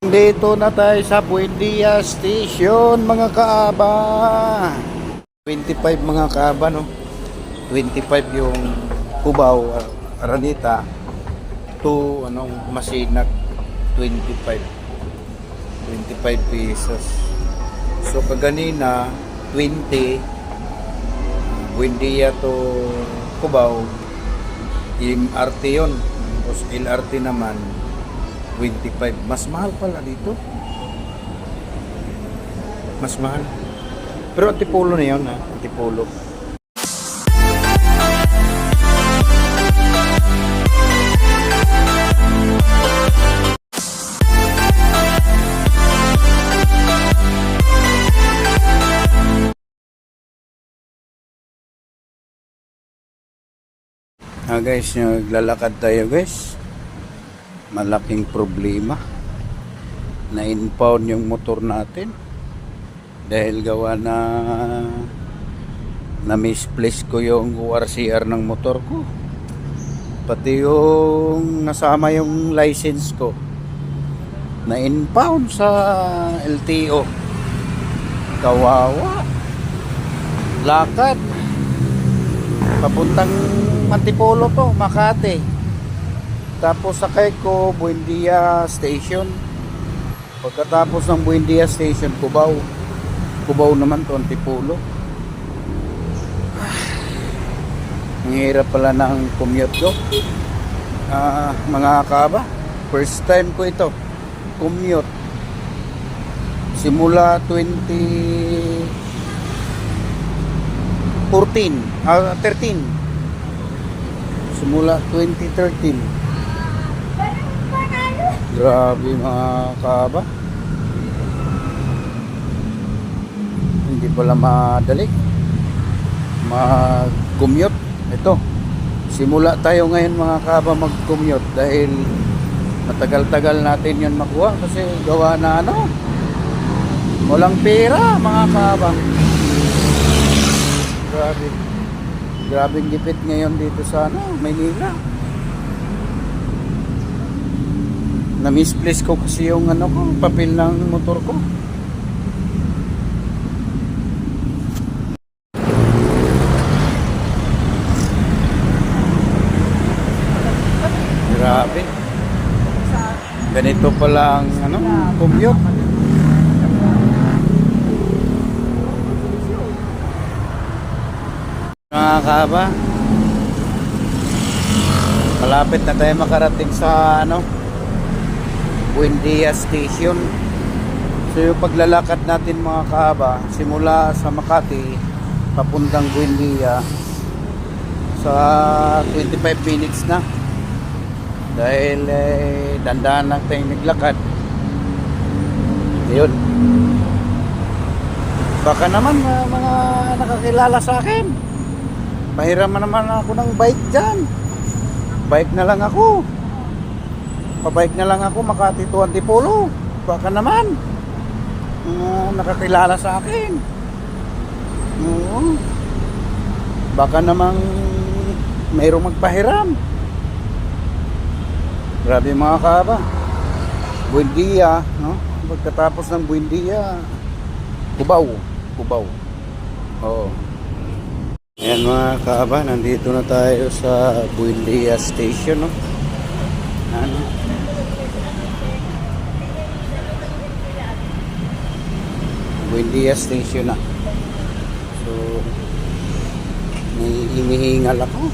Dito na tayo sa Buendia Station, mga kaaba. 25 mga kaaba, no? 25 yung Cubao, Aranita, to anong Masinag, 25. 25 pesos. So, kaganina, 20, Buendia to Cubao, yung RT yun. Tapos LRT naman, 25. Mas mahal pala dito. Mas mahal. Pero antipolo na yun ha. Antipolo. Ah guys, naglalakad tayo guys. Malaking problema. Na-impound yung motor natin. Dahil gawa na na misplace ko yung ORCR ng motor ko. Pati yung nasama yung license ko. Na-impound sa LTO. Kawawa. Lakad. Papuntang Antipolo to, Makati. Tapos sakay ko Buendia Station. Pagkatapos ng Buendia Station, Cubao. Cubao naman to, Antipolo. Ang hirap pala ng commute ko. Ah, mga kaba, first time ko ito. Commute. Simula 20 14, ah 13. Simula 2013. Grabe mga kaba. Hindi pala madali. Mag-commute. Ito. Simula tayo ngayon mga kaba mag-commute dahil matagal-tagal natin yan makuha kasi gawa na ano. Walang pera mga kaba. Grabe. Grabing gipit ngayon dito sa ano, Maynila. Na-misplace ko kasi yung ano ko, papel ng motor ko. Grabe. Ganito pala ang ano, commute. Mga kaba, malapit na tayo makarating sa ano, Buendia Station. So yung paglalakad natin mga kaba, simula sa Makati, papuntang Buendia, sa 25 minutes na. Dahil eh, dandahan lang tayong naglakad. Yun. Baka naman mga, mga nakakilala sa akin. Pahiraman naman ako ng bike dyan. Bike na lang ako. Pabike na lang ako Makati to Antipolo. Baka naman. Mga nakakilala sa akin. Oo. Baka namang mayroong magpahiram. Grabe mga kaba. Buendia, no? Pagkatapos ng Buendia, Cubao. Cubao. Oo. Ayan mga kaaba, nandito na tayo sa Buendia Station, no? Ano? Buendia Station na. So, may inihingal ako.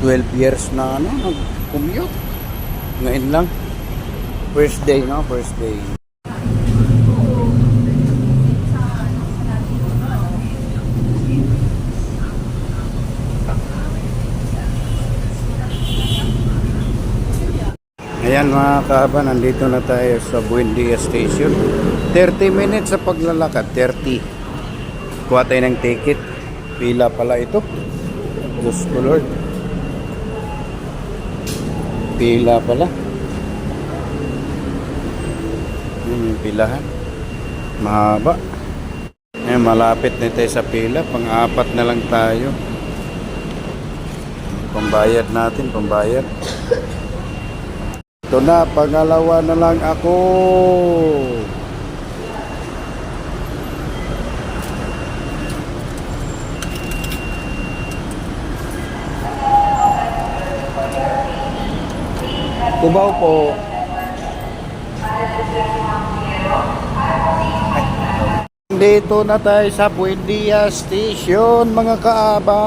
Twelve years na ano, nag-commute. Ngayon lang. First day, no? First day. Ayan mga kaaba, nandito na tayo sa Buendia Station. 30 minutes sa paglalakad, 30. Kuha tayo ng ticket. Pila pala ito. Diyos ko Lord. Pila pala. Yun yung pilahan. Mahaba. Ayan, malapit na tayo sa pila. Pang-apat na lang tayo. Pambayad natin, pambayad. Ito na, pangalawa na lang ako. Kubaw po. Dito na tayo sa Buendia Station, mga kaaba.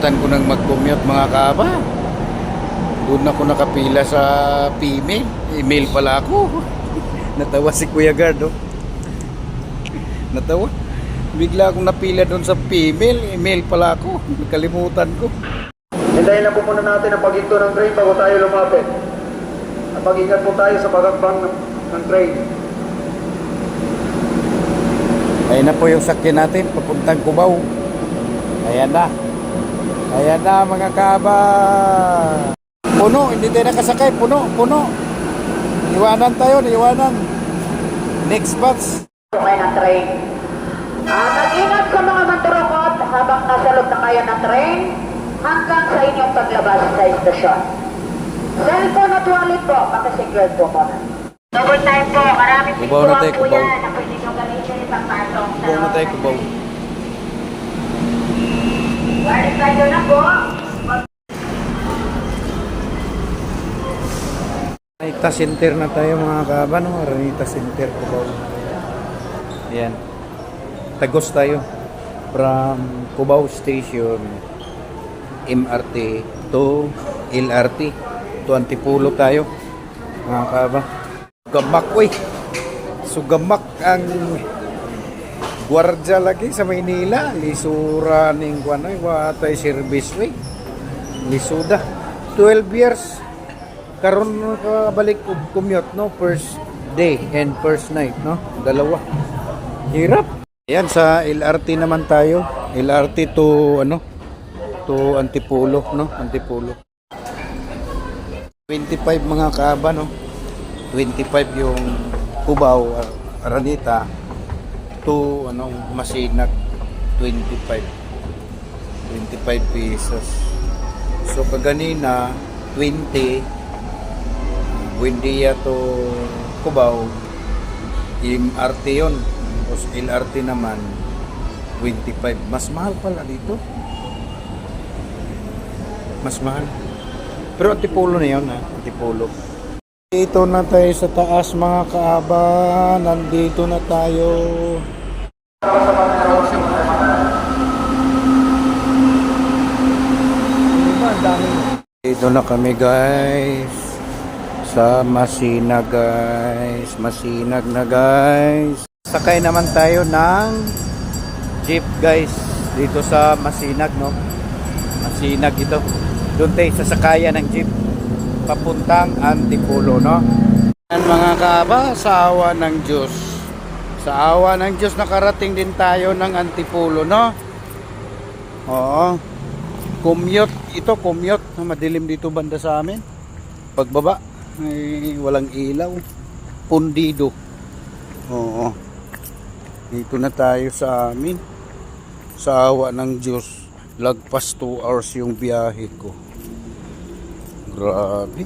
Kalimutan ko nang mag-commute mga kaaba. Doon ako nakapila sa P-mail. Email pala ako. Natawa si Kuya Guard, oh. Natawa. Bigla akong napila doon sa P-mail. Email pala ako. Nakalimutan ko. Hintayin lang po muna natin ang paghinto ng train bago tayo lumapit. At mag-ingat po tayo sa pagakbang ng, ng train. Ayan na po yung sakyan natin, papuntang Cubao. Ayan na. Ayan na mga kaba. Puno, hindi tayo nakasakay. Puno, puno. Iwanan tayo, iwanan. Next batch. Sumakay ng train. Ah, mag-ingat sa mga mandurukot habang nasa loob na kayo ng train hanggang sa inyong paglabas sa istasyon. Cellphone at wallet po, makasecure po po, maraming Kubaw na tayo, pintuan po kubaw. yan na pwede nyo gamitin pang pasok sa Cubao na tayo, Cubao. Balik tayo na po. Aranita Center na tayo mga kaba, no? Aranita Center, Cubao. Ayan. Tagos tayo. From Cubao Station, MRT to LRT. To Antipulo tayo. Mga kaba. Sugamak, uy. Sugamak ang gwardya lagi sa Maynila. Lisura ning kuan ay watay service way. Lisuda. 12 years. Karon ka balik og commute no? First day and first night no? Dalawa. Hirap. Yan sa LRT naman tayo. LRT to ano? To Antipolo no? Antipolo 25 mga kaaba no? 25 yung Cubao Ar- Aranita to anong Masinag 25 25 pesos so kaganina 20 Buendia to Cubao MRT yun. Tapos LRT naman 25 mas mahal pala dito. Mas mahal. Pero Antipolo na yun ha? Antipolo dito na tayo sa taas mga kaaba. Nandito na tayo. Dito na kami guys. Sa Masina guys. Masinag na guys. Sakay naman tayo ng jeep guys. Dito sa Masinag no? Masinag ito doon tayo sasakayan ng jeep papuntang Antipolo no? Yan mga kaaba sa awa ng Diyos. Sa awa ng Diyos nakarating din tayo ng Antipolo no? Oo. Commute ito commute madilim dito banda sa amin. Pagbaba ay walang ilaw. Pundido. Oo. Dito na tayo sa amin. Sa awa ng Diyos lagpas 2 hours yung biyahe ko grabe.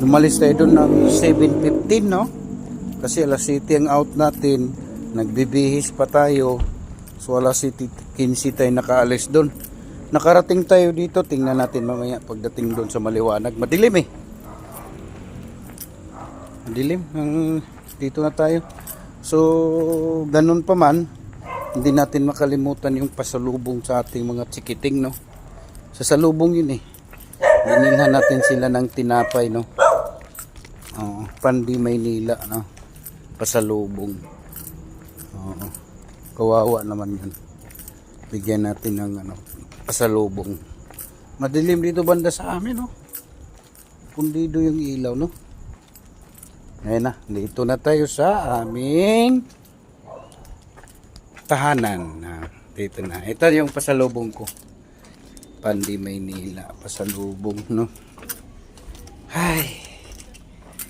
Lumalis tayo doon ng 7.15 no? Kasi alas 7 ang out natin. Nagbibihis pa tayo. So alas 15 tayo nakaalis doon nakarating tayo dito. Tingnan natin mamaya pagdating doon sa maliwanag. Madilim eh. Madilim. Ang dito na tayo. So ganun pa man hindi natin makalimutan yung pasalubong sa ating mga chikiting no? Sa salubong yun eh binilhan natin sila ng tinapay no Oo, Pandi Maynila no pasalubong Oo. kawawa naman yun bigyan natin ng ano pasalubong madilim dito banda sa amin no pundido yung ilaw no Ayan na, dito na tayo sa aming tahanan. Na, dito na. Ito yung pasalubong ko. Pandi Maynila, pasalubong, no? Ay,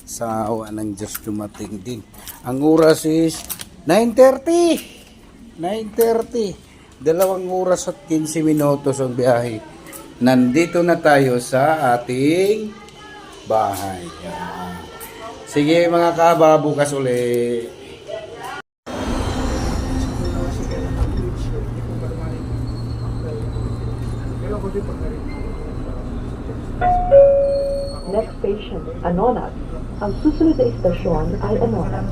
sa awa ng Diyos dumating din. Ang oras is 9.30. 9.30. Dalawang oras at 15 minutos ang biyahe. Nandito na tayo sa ating bahay. Sige mga kaba, bukas uli. Next station, Anonas. Ang susunod na istasyon ay Anonas.